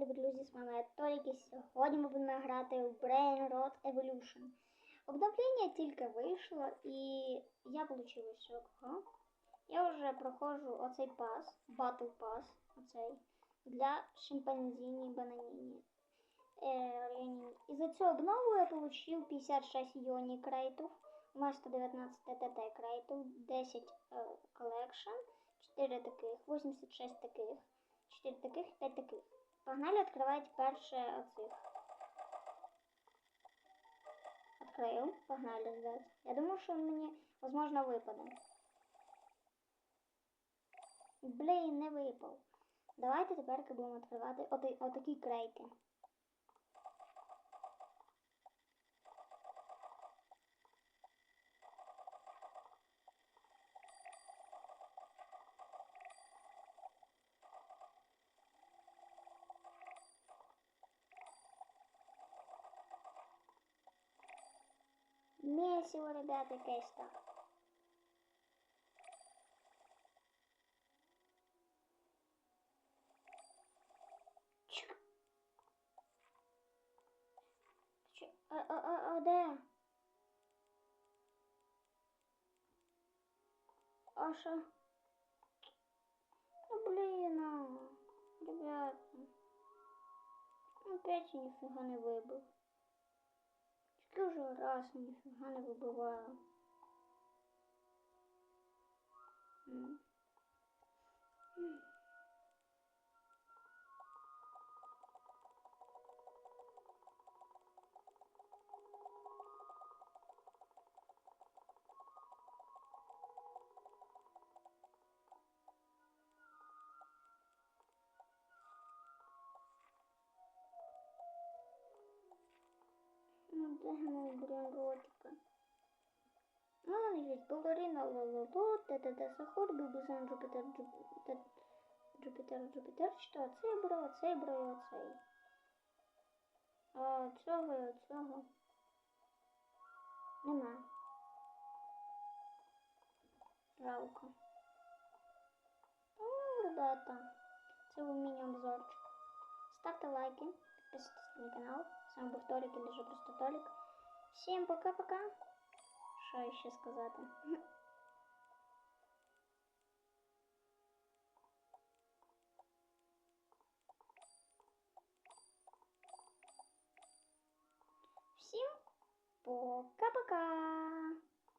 любі друзі, з вами Толік і сьогодні ми будемо грати в Brain Rot Evolution. Обновлення тільки вийшло і я отримав ось. Я вже проходжу оцей пас, Battle Pass, оцей, для шимпанзіні бананіні. Е, і за цю обнову я отримав 56 йоні крейтів, у мене 119 ТТ крейтів, 10 е, колекшн, 4 таких, 86 таких. 4 таких, 5 таких. Погнали открывать перше оцих. Открою. Погнали ждать. Я думаю, що він мені, возможно, випаде. Блін, не випав. Давайте тепер будемо відкривати отакі крейти. Месиво, ребята. Чо? А, а, а, а де? Ну, блін, а. Ребята. Опять я ніфіга не вибив. Вже раз ніфіга не вибиваю. Ну, мой блін ротика? А, есть балерина, лололо, т-т-т, сахар, бубизан, Джупітер, Джупітер, Джупітер, Джупітер, що цей бро, цей бро і оцей. А цього і оцього нема. Жалко. Ну, ребята, це був міні-обзорчик. Ставте лайки, підписуйтесь на мій канал. З вами був Толік, или же просто Толік. Всім пока-пока. Що ще сказати? Всім пока-пока!